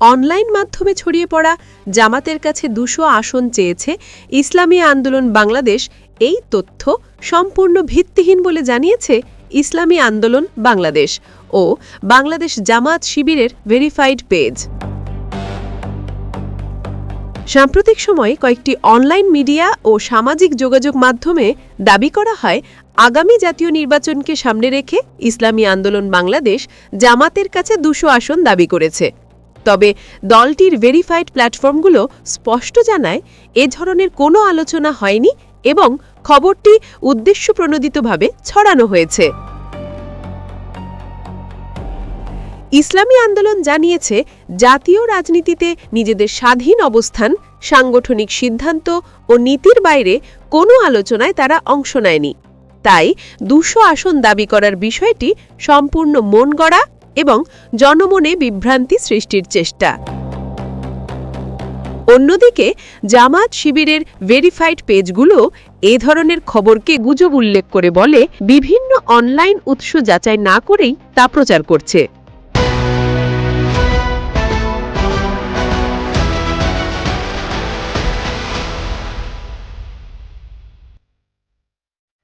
Online মাধ্যমে ছড়িয়ে পড়া জামাতের কাছে দুশো আসন চেয়েছে ইসলামী আন্দোলন বাংলাদেশ। এই তথ্য সম্পূর্ণ ভিত্তিহীন বলে জানিয়েছে ইসলামী আন্দোলন বাংলাদেশ ও বাংলাদেশ জামাত শিবিরের ভেরিফাইড পেজ। সাম্প্রতিক সময়ে কয়েকটি অনলাইন মিডিয়া ও সামাজিক যোগাযোগ মাধ্যমে দাবি করা হয়, আগামী জাতীয় নির্বাচনকে সামনে রেখে ইসলামী আন্দোলন বাংলাদেশ জামাতের কাছে দুশো আসন দাবি করেছে। তবে দলটির ভেরিফাইড প্ল্যাটফর্মগুলো স্পষ্ট জানায় এ ধরনের কোনো আলোচনা হয়নি এবং খবরটি উদ্দেশ্যপ্রণোদিতভাবে ছড়ানো হয়েছে। ইসলামী আন্দোলন জানিয়েছে, জাতীয় রাজনীতিতে নিজেদের স্বাধীন অবস্থান, সাংগঠনিক সিদ্ধান্ত ও নীতির বাইরে কোনো আলোচনায় তারা অংশ নেয়নি। তাই দুশো আসন দাবি করার বিষয়টি সম্পূর্ণ মন গড়া এবং জনমনে বিভ্রান্তি সৃষ্টির চেষ্টা। অন্যদিকে জামাত শিবিরের ভেরিফাইড পেজগুলো এ ধরনের খবরকে গুজব উল্লেখ করে বলে, বিভিন্ন অনলাইন উৎস যাচাই না করেই তা প্রচার করছে।